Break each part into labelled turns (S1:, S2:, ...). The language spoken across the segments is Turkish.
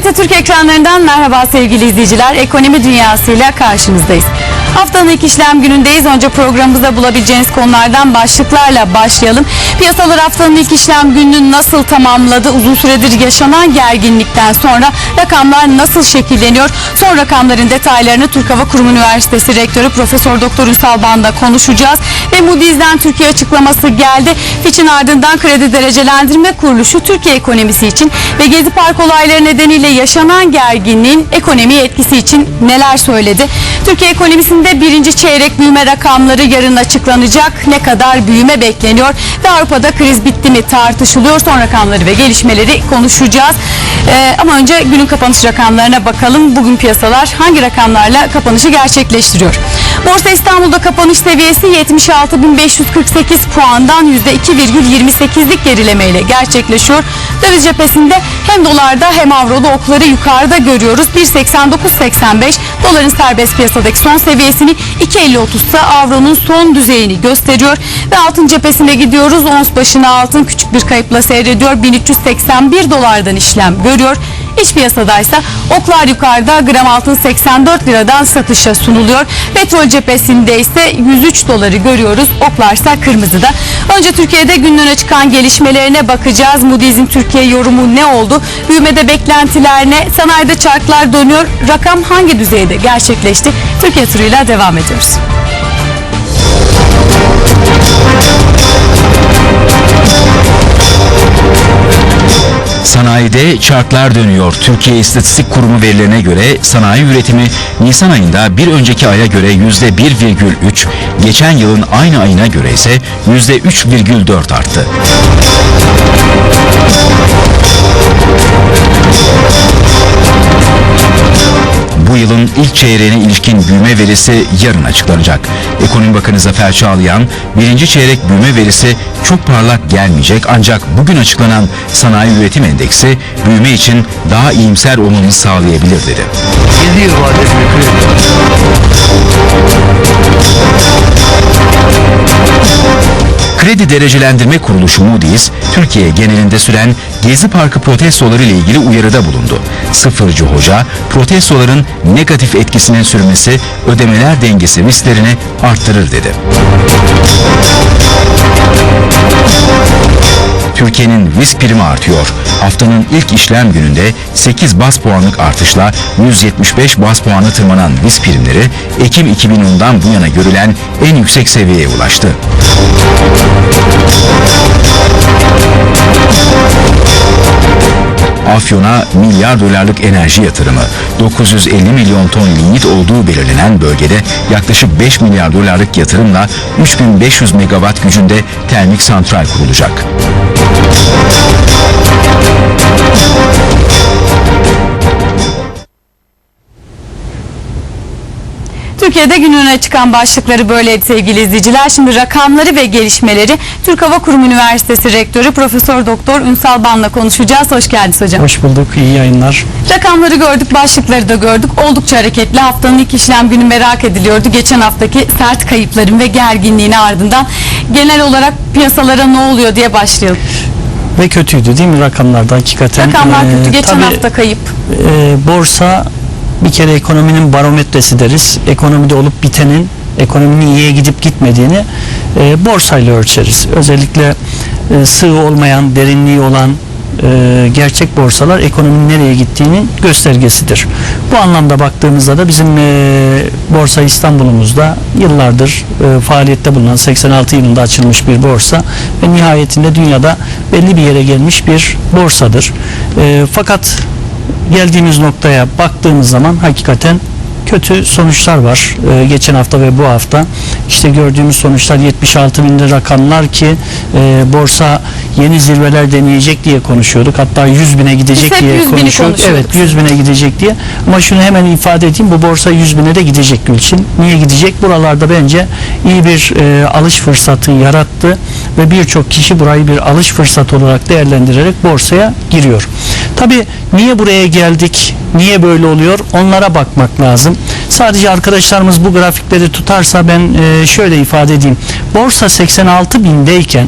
S1: TRT Türk ekranlarından merhaba sevgili izleyiciler. Ekonomi dünyasıyla karşınızdayız. Haftanın ilk işlem günündeyiz. Önce programımızda bulabileceğiniz konulardan başlıklarla başlayalım. Piyasalar haftanın ilk işlem gününü nasıl tamamladı? Uzun süredir yaşanan gerginlikten sonra rakamlar nasıl şekilleniyor? Son rakamların detaylarını Türk Hava Kurumu Üniversitesi Rektörü Profesör Doktor Ünsal Ban'da konuşacağız. Ve Moody's'den Türkiye açıklaması geldi. Fitch'in ardından kredi derecelendirme kuruluşu Türkiye ekonomisi için ve Gezi Park olayları nedeniyle yaşanan gerginliğin ekonomiye etkisi için neler söyledi? Türkiye ekonomisinde birinci çeyrek büyüme rakamları yarın açıklanacak. Ne kadar büyüme bekleniyor ve Avrupa'da kriz bitti mi tartışılıyor. Son rakamları ve gelişmeleri konuşacağız. Ee, ama önce günün kapanış rakamlarına bakalım. Bugün piyasalar hangi rakamlarla kapanışı gerçekleştiriyor? Borsa İstanbul'da kapanış seviyesi 76.548 puandan %2,28'lik gerilemeyle gerçekleşiyor. Döviz cephesinde hem dolarda hem avroda okları yukarıda görüyoruz. 1.8985 doların serbest piyasadaki son seviyesini 2.50.30 ise avronun son düzeyini gösteriyor. Ve altın cephesine gidiyoruz. Ons başına altın küçük bir kayıpla seyrediyor. 1381 dolardan işlem görüyor. İç piyasadaysa oklar yukarıda gram altın 84 liradan satışa sunuluyor. Petrol cephesinde ise 103 doları görüyoruz. Oklarsa kırmızıda. Önce Türkiye'de günün çıkan gelişmelerine bakacağız. Moody's'in Türkiye yorumu ne oldu? Büyümede beklentiler ne? Sanayide çarklar dönüyor. Rakam hangi düzeyde gerçekleşti? Türkiye turuyla devam ediyoruz.
S2: Sanayide çarklar dönüyor. Türkiye İstatistik Kurumu verilerine göre sanayi üretimi Nisan ayında bir önceki aya göre %1,3, geçen yılın aynı ayına göre ise %3,4 arttı. Bu yılın ilk çeyreğine ilişkin büyüme verisi yarın açıklanacak. Ekonomi Bakanı Zafer Çağlayan, birinci çeyrek büyüme verisi çok parlak gelmeyecek ancak bugün açıklanan sanayi üretim endeksi büyüme için daha iyimser olmamızı sağlayabilir dedi.
S3: 7 yıl vadeli bir kredi.
S2: Derecelendirme kuruluşu Moody's, Türkiye genelinde süren Gezi Parkı protestoları ile ilgili uyarıda bulundu. Sıfırcı hoca, protestoların negatif etkisinin sürmesi ödemeler dengesi risklerini arttırır dedi. Türkiye'nin risk primi artıyor. Haftanın ilk işlem gününde 8 bas puanlık artışla 175 bas puanı tırmanan risk primleri Ekim 2010'dan bu yana görülen en yüksek seviyeye ulaştı. Afyon'a milyar dolarlık enerji yatırımı, 950 milyon ton lignit olduğu belirlenen bölgede yaklaşık 5 milyar dolarlık yatırımla 3500 megawatt gücünde termik santral kurulacak.
S1: Türkiye'de gün öne çıkan başlıkları böyleydi sevgili izleyiciler. Şimdi rakamları ve gelişmeleri Türk Hava Kurumu Üniversitesi Rektörü Profesör Doktor Ünsal Ban'la konuşacağız. Hoş geldiniz hocam.
S4: Hoş bulduk, iyi yayınlar.
S1: Rakamları gördük, başlıkları da gördük. Oldukça hareketli. Haftanın ilk işlem günü merak ediliyordu. Geçen haftaki sert kayıpların ve gerginliğin ardından genel olarak piyasalara ne oluyor diye başlayalım.
S4: Ve kötüydü değil mi rakamlarda hakikaten?
S1: Rakamlar
S4: Ee,
S1: kötü. Geçen
S4: tabii,
S1: hafta kayıp.
S4: e, borsa bir kere ekonominin barometresi deriz. Ekonomide olup bitenin ekonominin iyiye gidip gitmediğini e, borsayla ölçeriz. Özellikle e, sığ olmayan, derinliği olan e, gerçek borsalar ekonominin nereye gittiğinin göstergesidir. Bu anlamda baktığımızda da bizim e, Borsa İstanbul'umuzda yıllardır e, faaliyette bulunan 86 yılında açılmış bir borsa ve nihayetinde dünyada belli bir yere gelmiş bir borsadır. E, fakat geldiğimiz noktaya baktığımız zaman hakikaten kötü sonuçlar var. Ee, geçen hafta ve bu hafta işte gördüğümüz sonuçlar 76 binde rakamlar ki e, borsa yeni zirveler deneyecek diye konuşuyorduk. Hatta 100 bine gidecek
S1: Biz
S4: diye
S1: 100 bini
S4: konuşuyorduk.
S1: konuşuyorduk.
S4: Evet 100 bine gidecek diye. Ama şunu hemen ifade edeyim bu borsa 100 bine de gidecek Gülçin. Niye gidecek? Buralarda bence iyi bir e, alış fırsatı yarattı ve birçok kişi burayı bir alış fırsatı olarak değerlendirerek borsaya giriyor. Tabi niye buraya geldik? Niye böyle oluyor? Onlara bakmak lazım. Sadece arkadaşlarımız bu grafikleri tutarsa ben e, şöyle ifade edeyim. Borsa 86 bindeyken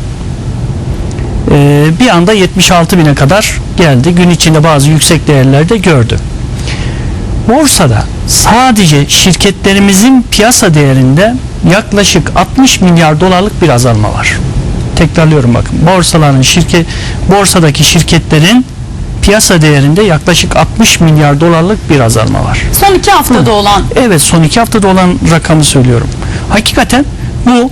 S4: e, bir anda 76 bine kadar geldi. Gün içinde bazı yüksek değerlerde gördü. Borsada sadece şirketlerimizin piyasa değerinde yaklaşık 60 milyar dolarlık bir azalma var. Tekrarlıyorum bakın. Borsaların şirket borsadaki şirketlerin piyasa değerinde yaklaşık 60 milyar dolarlık bir azalma var.
S1: Son iki haftada olan
S4: Evet son iki haftada olan rakamı söylüyorum. Hakikaten bu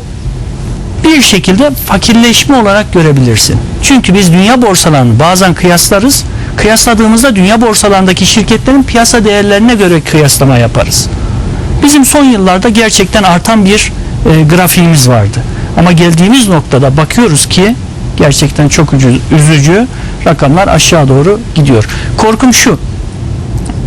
S4: bir şekilde fakirleşme olarak görebilirsin. Çünkü biz dünya borsalarını bazen kıyaslarız. Kıyasladığımızda dünya borsalarındaki şirketlerin piyasa değerlerine göre kıyaslama yaparız. Bizim son yıllarda gerçekten artan bir e, grafiğimiz vardı. Ama geldiğimiz noktada bakıyoruz ki gerçekten çok üzü- üzücü rakamlar aşağı doğru gidiyor. Korkum şu.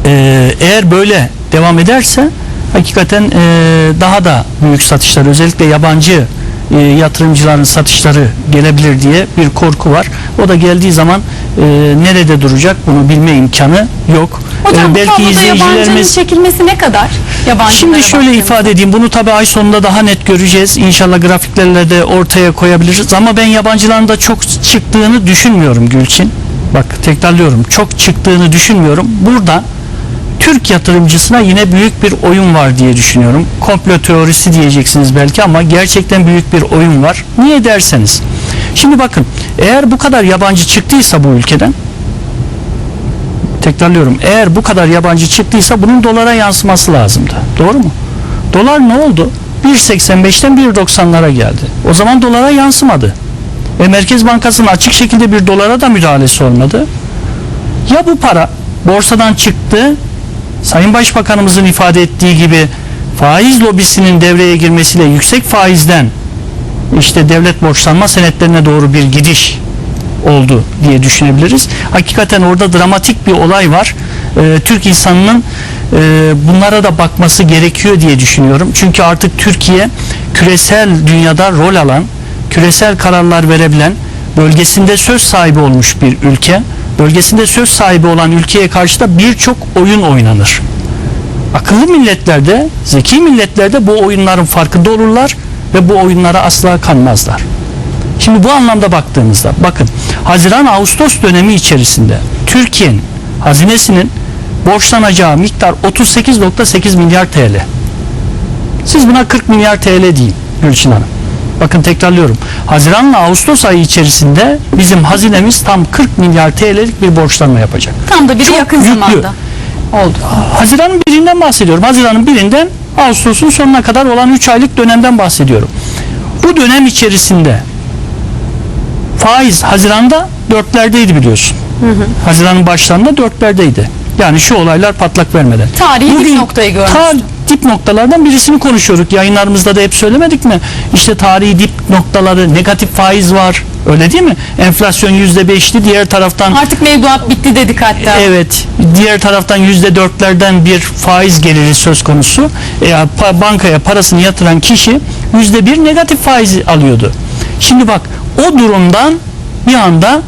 S4: Ee, eğer böyle devam ederse hakikaten e, daha da büyük satışlar özellikle yabancı e, yatırımcıların satışları gelebilir diye bir korku var. O da geldiği zaman e, nerede duracak bunu bilme imkanı yok.
S1: hocam
S4: Ee,
S1: bu
S4: belki
S1: yabancının
S4: izleyicilerimiz
S1: çekilmesi ne kadar? Yabancılara
S4: Şimdi şöyle ifade edeyim. Bunu tabi ay sonunda daha net göreceğiz. İnşallah grafiklerle de ortaya koyabiliriz. Ama ben yabancıların da çok çıktığını düşünmüyorum Gülçin. Bak tekrarlıyorum. Çok çıktığını düşünmüyorum. Burada Türk yatırımcısına yine büyük bir oyun var diye düşünüyorum. Komplo teorisi diyeceksiniz belki ama gerçekten büyük bir oyun var. Niye derseniz. Şimdi bakın eğer bu kadar yabancı çıktıysa bu ülkeden tekrarlıyorum. Eğer bu kadar yabancı çıktıysa bunun dolara yansıması lazımdı. Doğru mu? Dolar ne oldu? 1.85'ten 1.90'lara geldi. O zaman dolara yansımadı. Ve Merkez Bankası'nın açık şekilde bir dolara da müdahalesi olmadı. Ya bu para borsadan çıktı, Sayın Başbakanımızın ifade ettiği gibi faiz lobisinin devreye girmesiyle yüksek faizden işte devlet borçlanma senetlerine doğru bir gidiş oldu diye düşünebiliriz. Hakikaten orada dramatik bir olay var. Ee, Türk insanının e, bunlara da bakması gerekiyor diye düşünüyorum. Çünkü artık Türkiye küresel dünyada rol alan, küresel kararlar verebilen, bölgesinde söz sahibi olmuş bir ülke. Bölgesinde söz sahibi olan ülkeye karşı da birçok oyun oynanır. Akıllı milletlerde, zeki milletlerde bu oyunların farkında olurlar ve bu oyunlara asla kanmazlar. Şimdi bu anlamda baktığımızda bakın Haziran-Ağustos dönemi içerisinde Türkiye'nin hazinesinin borçlanacağı miktar 38.8 milyar TL. Siz buna 40 milyar TL deyin Gülçin Hanım. Bakın tekrarlıyorum. Haziranla Ağustos ayı içerisinde bizim hazinemiz tam 40 milyar TL'lik bir borçlanma yapacak.
S1: Tam da biri
S4: Çok
S1: yakın
S4: yüklü.
S1: zamanda oldu.
S4: Haziran'ın birinden bahsediyorum. Haziran'ın birinden Ağustos'un sonuna kadar olan 3 aylık dönemden bahsediyorum. Bu dönem içerisinde faiz Haziran'da dörtlerdeydi biliyorsun. Haziran'ın başlarında dörtlerdeydi. Yani şu olaylar patlak vermeden.
S1: Tarihi bir noktayı görmüştü.
S4: Dip noktalardan birisini konuşuyorduk. Yayınlarımızda da hep söylemedik mi? İşte tarihi dip noktaları, negatif faiz var. Öyle değil mi? Enflasyon yüzde beşti. Diğer taraftan
S1: Artık mevduat bitti dedik hatta.
S4: Evet. Diğer taraftan yüzde dörtlerden bir faiz geliri söz konusu. E, pa- bankaya parasını yatıran kişi yüzde bir negatif faiz alıyordu. Şimdi bak o durumdan bir anda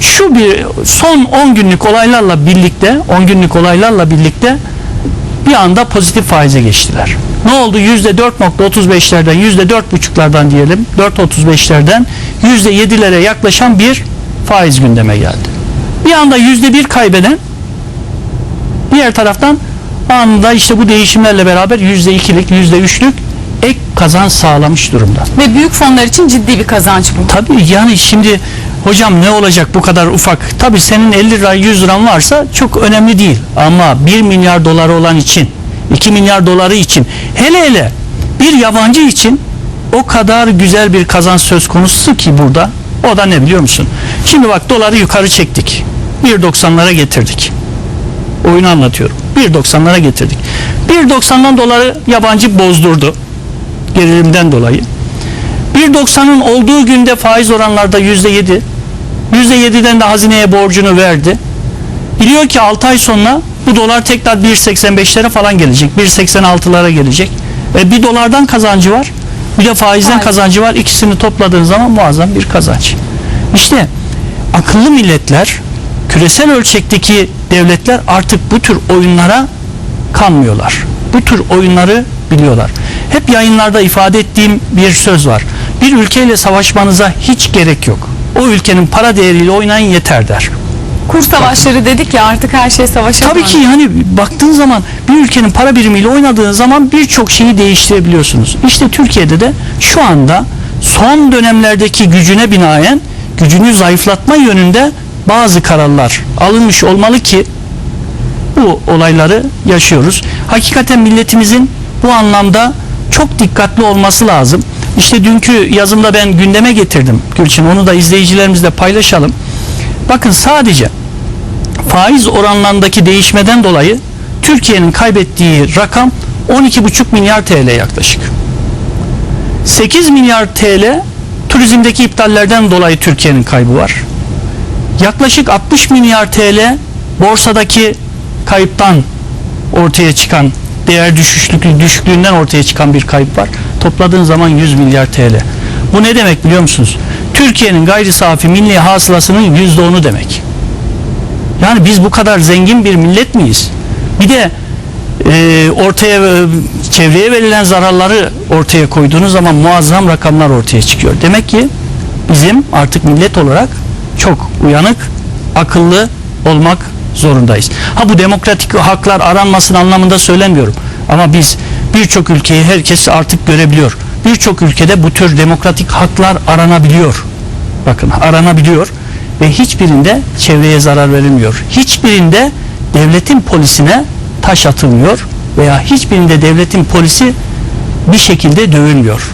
S4: şu bir son 10 günlük olaylarla birlikte 10 günlük olaylarla birlikte bir anda pozitif faize geçtiler. Ne oldu? %4.35'lerden %4.5'lardan diyelim 4.35'lerden %7'lere yaklaşan bir faiz gündeme geldi. Bir anda %1 kaybeden diğer taraftan anında işte bu değişimlerle beraber %2'lik %3'lük ek kazanç sağlamış durumda.
S1: Ve büyük fonlar için ciddi bir kazanç bu.
S4: Tabii yani şimdi hocam ne olacak bu kadar ufak? Tabii senin 50 lira 100 liran varsa çok önemli değil. Ama 1 milyar doları olan için 2 milyar doları için hele hele bir yabancı için o kadar güzel bir kazanç söz konusu ki burada. O da ne biliyor musun? Şimdi bak doları yukarı çektik. 1.90'lara getirdik. Oyunu anlatıyorum. 1.90'lara getirdik. 1.90'dan doları yabancı bozdurdu. Gerilimden dolayı. 1.90'ın olduğu günde faiz oranlarda %7. %7'den de hazineye borcunu verdi. Biliyor ki 6 ay sonra bu dolar tekrar 1.85'lere falan gelecek. 1.86'lara gelecek. E, bir dolardan kazancı var. Bir de faizden
S1: Faiz.
S4: kazancı var. İkisini topladığın zaman muazzam bir kazanç. İşte akıllı milletler, küresel ölçekteki devletler artık bu tür oyunlara kanmıyorlar. Bu tür oyunları biliyorlar. Hep yayınlarda ifade ettiğim bir söz var. Bir ülkeyle savaşmanıza hiç gerek yok. o ülkenin para değeriyle oynayın yeter der.
S1: Kur savaşları dedik ya artık her şey savaşa
S4: Tabii ki yani baktığın zaman bir ülkenin para birimiyle oynadığın zaman birçok şeyi değiştirebiliyorsunuz. İşte Türkiye'de de şu anda son dönemlerdeki gücüne binaen gücünü zayıflatma yönünde bazı kararlar alınmış olmalı ki bu olayları yaşıyoruz. Hakikaten milletimizin bu anlamda çok dikkatli olması lazım. İşte dünkü yazımda ben gündeme getirdim Gülçin. Onu da izleyicilerimizle paylaşalım. Bakın sadece faiz oranlarındaki değişmeden dolayı Türkiye'nin kaybettiği rakam 12,5 milyar TL yaklaşık. 8 milyar TL turizmdeki iptallerden dolayı Türkiye'nin kaybı var. Yaklaşık 60 milyar TL borsadaki kayıptan ortaya çıkan değer düşüşlüklü düşüklüğünden ortaya çıkan bir kayıp var. Topladığın zaman 100 milyar TL. Bu ne demek biliyor musunuz? Türkiye'nin gayri safi milli hasılasının %10'u demek. Yani biz bu kadar zengin bir millet miyiz? Bir de e, ortaya e, çevreye verilen zararları ortaya koyduğunuz zaman muazzam rakamlar ortaya çıkıyor. Demek ki bizim artık millet olarak çok uyanık, akıllı olmak zorundayız. Ha bu demokratik haklar aranmasın anlamında söylemiyorum. Ama biz birçok ülkeyi herkes artık görebiliyor. Birçok ülkede bu tür demokratik haklar aranabiliyor. Bakın aranabiliyor ve hiçbirinde çevreye zarar verilmiyor. Hiçbirinde devletin polisine taş atılmıyor veya hiçbirinde devletin polisi bir şekilde dövülmüyor.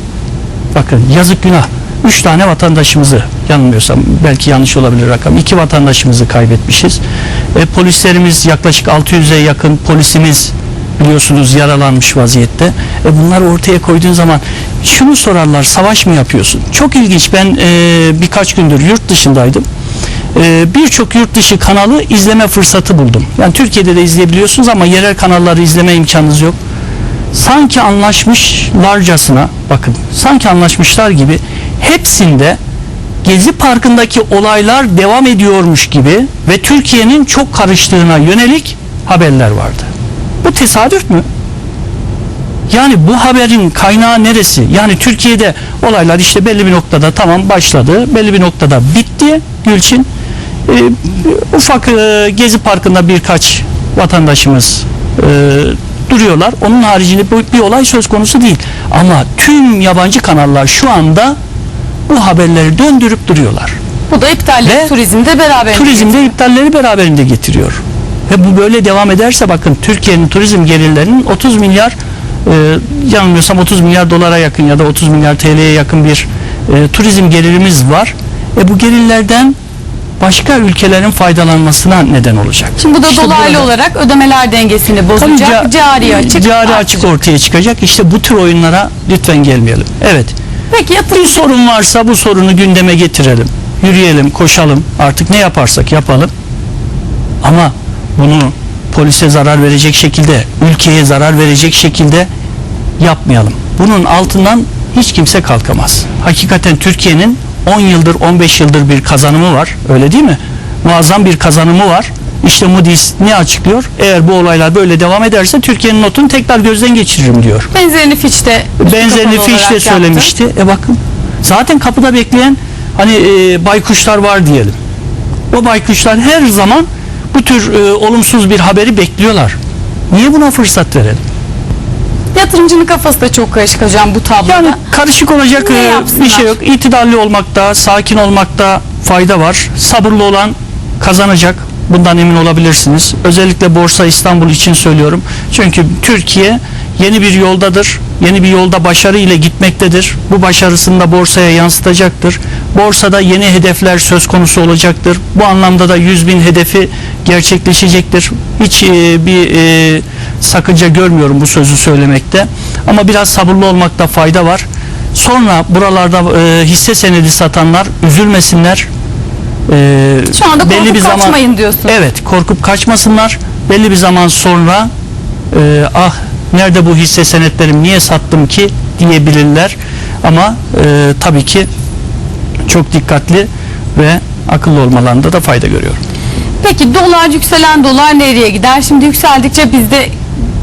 S4: Bakın yazık günah. Üç tane vatandaşımızı yanılmıyorsam belki yanlış olabilir rakam. iki vatandaşımızı kaybetmişiz. E, polislerimiz yaklaşık 600'e yakın polisimiz biliyorsunuz yaralanmış vaziyette. E, bunları ortaya koyduğun zaman şunu sorarlar savaş mı yapıyorsun? Çok ilginç ben e, birkaç gündür yurt dışındaydım. E, Birçok yurt dışı kanalı izleme fırsatı buldum. Yani Türkiye'de de izleyebiliyorsunuz ama yerel kanalları izleme imkanınız yok sanki anlaşmışlarcasına bakın sanki anlaşmışlar gibi hepsinde Gezi Parkı'ndaki olaylar devam ediyormuş gibi ve Türkiye'nin çok karıştığına yönelik haberler vardı. Bu tesadüf mü? Yani bu haberin kaynağı neresi? Yani Türkiye'de olaylar işte belli bir noktada tamam başladı, belli bir noktada bitti Gülçin. Ee, ufak e, Gezi Parkı'nda birkaç vatandaşımız e, duruyorlar. Onun haricinde bir olay söz konusu değil. Ama tüm yabancı kanallar şu anda bu haberleri döndürüp duruyorlar.
S1: Bu da iptalleri
S4: Ve
S1: turizmde beraber.
S4: Turizmde iptalleri beraberinde getiriyor. Ve bu böyle devam ederse bakın Türkiye'nin turizm gelirlerinin 30 milyar e, yanılmıyorsam 30 milyar dolara yakın ya da 30 milyar TL'ye yakın bir e, turizm gelirimiz var. E bu gelirlerden başka ülkelerin faydalanmasına neden olacak.
S1: Şimdi bu da
S4: İşte
S1: dolaylı
S4: burada-
S1: olarak ödemeler dengesini
S4: Tabii
S1: bozacak.
S4: ca-
S1: cari açık.
S4: cari açık ortaya çıkacak. İşte bu tür oyunlara lütfen gelmeyelim. Evet.
S1: Peki
S4: Bir sorun varsa bu sorunu gündeme getirelim. Yürüyelim, koşalım. Artık ne yaparsak yapalım. Ama bunu polise zarar verecek şekilde, ülkeye zarar verecek şekilde yapmayalım. Bunun altından hiç kimse kalkamaz. Hakikaten Türkiye'nin 10 yıldır, 15 yıldır bir kazanımı var. Öyle değil mi? Muazzam bir kazanımı var. İşte Moody's ne açıklıyor? Eğer bu olaylar böyle devam ederse Türkiye'nin notunu tekrar gözden geçiririm diyor.
S1: benzerini Fitch'te
S4: Benzerini
S1: olarak
S4: de
S1: yaptı.
S4: söylemişti. E bakın zaten kapıda bekleyen hani e, baykuşlar var diyelim. O baykuşlar her zaman bu tür e, olumsuz bir haberi bekliyorlar. Niye buna fırsat verelim?
S1: Yatırımcının kafası da çok karışık hocam bu tabloda.
S4: Yani karışık olacak e, bir şey yok. İtidalli olmakta, sakin olmakta fayda var. Sabırlı olan kazanacak. Bundan emin olabilirsiniz. Özellikle Borsa İstanbul için söylüyorum. Çünkü Türkiye yeni bir yoldadır. Yeni bir yolda başarı ile gitmektedir. Bu başarısını da borsaya yansıtacaktır. Borsada yeni hedefler söz konusu olacaktır. Bu anlamda da 100 bin hedefi gerçekleşecektir. Hiç e, bir e, sakınca görmüyorum bu sözü söylemekte. Ama biraz sabırlı olmakta fayda var. Sonra buralarda e, hisse senedi satanlar üzülmesinler. E,
S1: Şu anda korkup kaçmayın diyorsun.
S4: Evet korkup kaçmasınlar. Belli bir zaman sonra e, ah nerede bu hisse senetlerim niye sattım ki diyebilirler. Ama e, tabii ki çok dikkatli ve akıllı olmalarında da fayda görüyorum.
S1: Peki dolar yükselen dolar nereye gider? Şimdi yükseldikçe bizde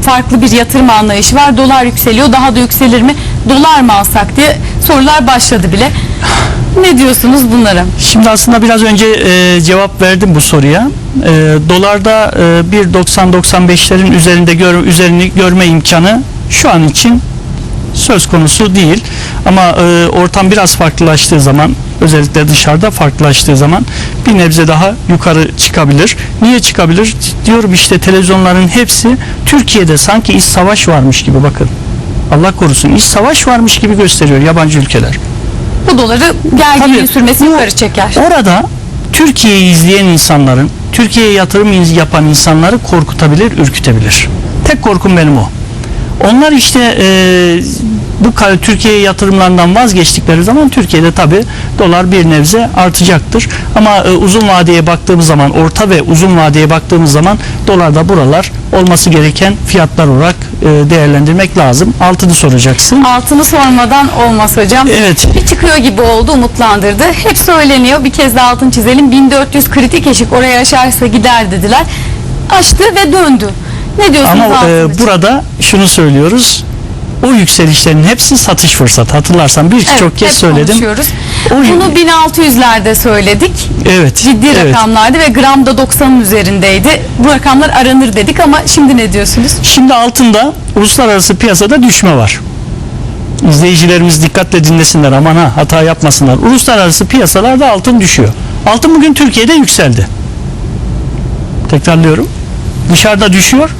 S1: farklı bir yatırım anlayışı var. Dolar yükseliyor daha da yükselir mi? Dolar mı alsak diye sorular başladı bile. Ne diyorsunuz bunlara?
S4: Şimdi aslında biraz önce e, cevap verdim bu soruya. E, dolarda e, 1.90-95'lerin üzerinde gör, üzerini görme imkanı şu an için söz konusu değil. Ama e, ortam biraz farklılaştığı zaman özellikle dışarıda farklılaştığı zaman bir nebze daha yukarı çıkabilir. Niye çıkabilir? Diyorum işte televizyonların hepsi Türkiye'de sanki iç savaş varmış gibi bakın. Allah korusun iç savaş varmış gibi gösteriyor yabancı ülkeler.
S1: Bu doları gerginliğin sürmesi yukarı çeker.
S4: Orada Türkiye'yi izleyen insanların, Türkiye'ye yatırım yapan insanları korkutabilir, ürkütebilir. Tek korkum benim o. Onlar işte e, bu Türkiye'ye yatırımlarından vazgeçtikleri zaman Türkiye'de tabi dolar bir nebze artacaktır. Ama e, uzun vadeye baktığımız zaman, orta ve uzun vadeye baktığımız zaman dolarda buralar olması gereken fiyatlar olarak e, değerlendirmek lazım. Altını soracaksın.
S1: Altını sormadan olmaz hocam.
S4: Evet.
S1: Bir çıkıyor gibi oldu, umutlandırdı. Hep söyleniyor. Bir kez daha altın çizelim. 1400 kritik eşik oraya aşarsa gider dediler. Açtı ve döndü. Ne diyorsunuz
S4: Ama e,
S1: için?
S4: burada şunu söylüyoruz. O yükselişlerin hepsi satış fırsatı. Hatırlarsan birçok
S1: Evet,
S4: kez söyledim. O-
S1: Bunu 1600'lerde söyledik.
S4: Evet.
S1: Ciddi
S4: evet.
S1: rakamlardı ve gramda 90'ın üzerindeydi. Bu rakamlar aranır dedik ama şimdi ne diyorsunuz?
S4: Şimdi altında uluslararası piyasada düşme var. İzleyicilerimiz dikkatle dinlesinler aman ha hata yapmasınlar. Uluslararası piyasalarda altın düşüyor. Altın bugün Türkiye'de yükseldi. Tekrarlıyorum. Dışarıda düşüyor,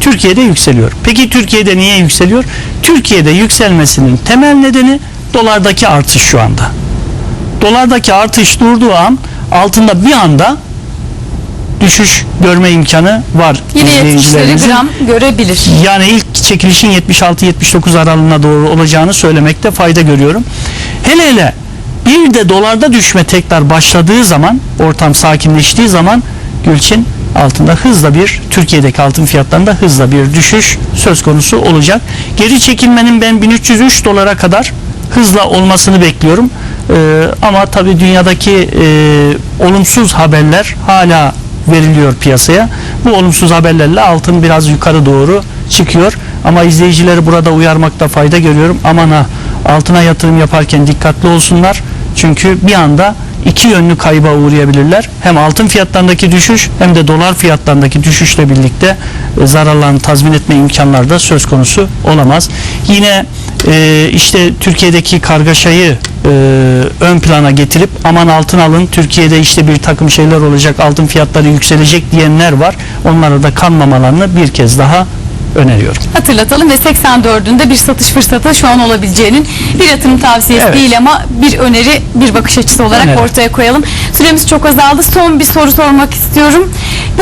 S4: Türkiye'de yükseliyor. Peki Türkiye'de niye yükseliyor? Türkiye'de yükselmesinin temel nedeni dolardaki artış şu anda. Dolardaki artış durduğu an altında bir anda düşüş görme imkanı var
S1: Yine 70'leri
S4: izleyicilerimizin.
S1: gram görebilir.
S4: Yani ilk çekilişin 76-79 aralığına doğru olacağını söylemekte fayda görüyorum. Hele hele bir de dolarda düşme tekrar başladığı zaman ortam sakinleştiği zaman Gülçin altında hızla bir Türkiye'deki altın fiyatlarında hızla bir düşüş söz konusu olacak. Geri çekilmenin ben 1303 dolara kadar hızla olmasını bekliyorum. Ee, ama tabii dünyadaki e, olumsuz haberler hala veriliyor piyasaya. Bu olumsuz haberlerle altın biraz yukarı doğru çıkıyor. Ama izleyicileri burada uyarmakta fayda görüyorum. Aman ha altına yatırım yaparken dikkatli olsunlar. Çünkü bir anda iki yönlü kayba uğrayabilirler. Hem altın fiyatlarındaki düşüş hem de dolar fiyatlarındaki düşüşle birlikte e, zararlarını tazmin etme imkanları da söz konusu olamaz. Yine e, işte Türkiye'deki kargaşayı e, ön plana getirip aman altın alın Türkiye'de işte bir takım şeyler olacak altın fiyatları yükselecek diyenler var. Onlara da kanmamalarını bir kez daha öneriyorum.
S1: Hatırlatalım ve 84'ünde bir satış fırsatı şu an olabileceğinin bir yatırım tavsiyesi
S4: Evet.
S1: değil ama bir öneri, bir bakış açısı olarak
S4: Öneri.
S1: ortaya koyalım. Süremiz çok azaldı. Son bir soru sormak istiyorum.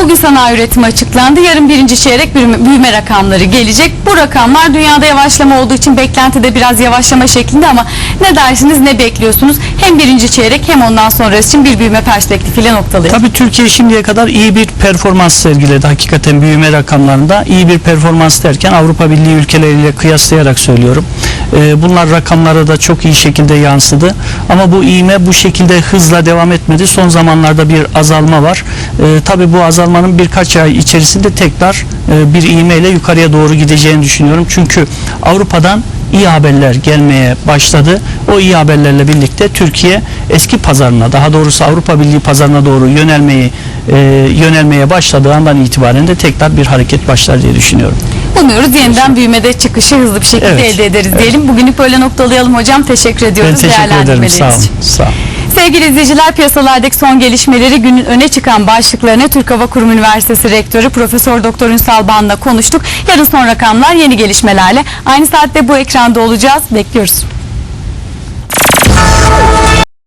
S1: Bugün sanayi üretimi açıklandı. Yarın birinci çeyrek büyüme, rakamları gelecek. Bu rakamlar dünyada yavaşlama olduğu için beklentide biraz yavaşlama şeklinde ama ne dersiniz ne bekliyorsunuz? Hem birinci çeyrek hem ondan sonrası için bir büyüme perspektifiyle noktalayalım.
S4: Tabii Türkiye şimdiye kadar iyi bir performans sergiledi. Hakikaten büyüme rakamlarında iyi bir performans derken Avrupa Birliği ülkeleriyle kıyaslayarak söylüyorum. Ee, bunlar rakamlara da çok iyi şekilde yansıdı. Ama bu iğme bu şekilde hızla devam etmedi. Son zamanlarda bir azalma var. Ee, tabii bu azalmanın birkaç ay içerisinde tekrar e, bir iğmeyle yukarıya doğru gideceğini düşünüyorum. Çünkü Avrupa'dan iyi haberler gelmeye başladı. O iyi haberlerle birlikte Türkiye eski pazarına daha doğrusu Avrupa Birliği pazarına doğru yönelmeyi e, yönelmeye başladığı andan itibaren de tekrar bir hareket başlar diye düşünüyorum.
S1: Umuyoruz yeniden büyümede çıkışı hızlı bir şekilde
S4: Evet,
S1: elde ederiz
S4: evet.
S1: diyelim. Bugünlük böyle noktalayalım hocam. Teşekkür ediyoruz
S4: Ben teşekkür ederim. Sağ olun.
S1: için.
S4: Sağ olun.
S1: Sevgili izleyiciler piyasalardaki son gelişmeleri günün öne çıkan başlıklarını Türk Hava Kurumu Üniversitesi Rektörü Profesör Doktor Ünsal Ban'la konuştuk. Yarın son rakamlar yeni gelişmelerle aynı saatte bu ekranda olacağız. Bekliyoruz.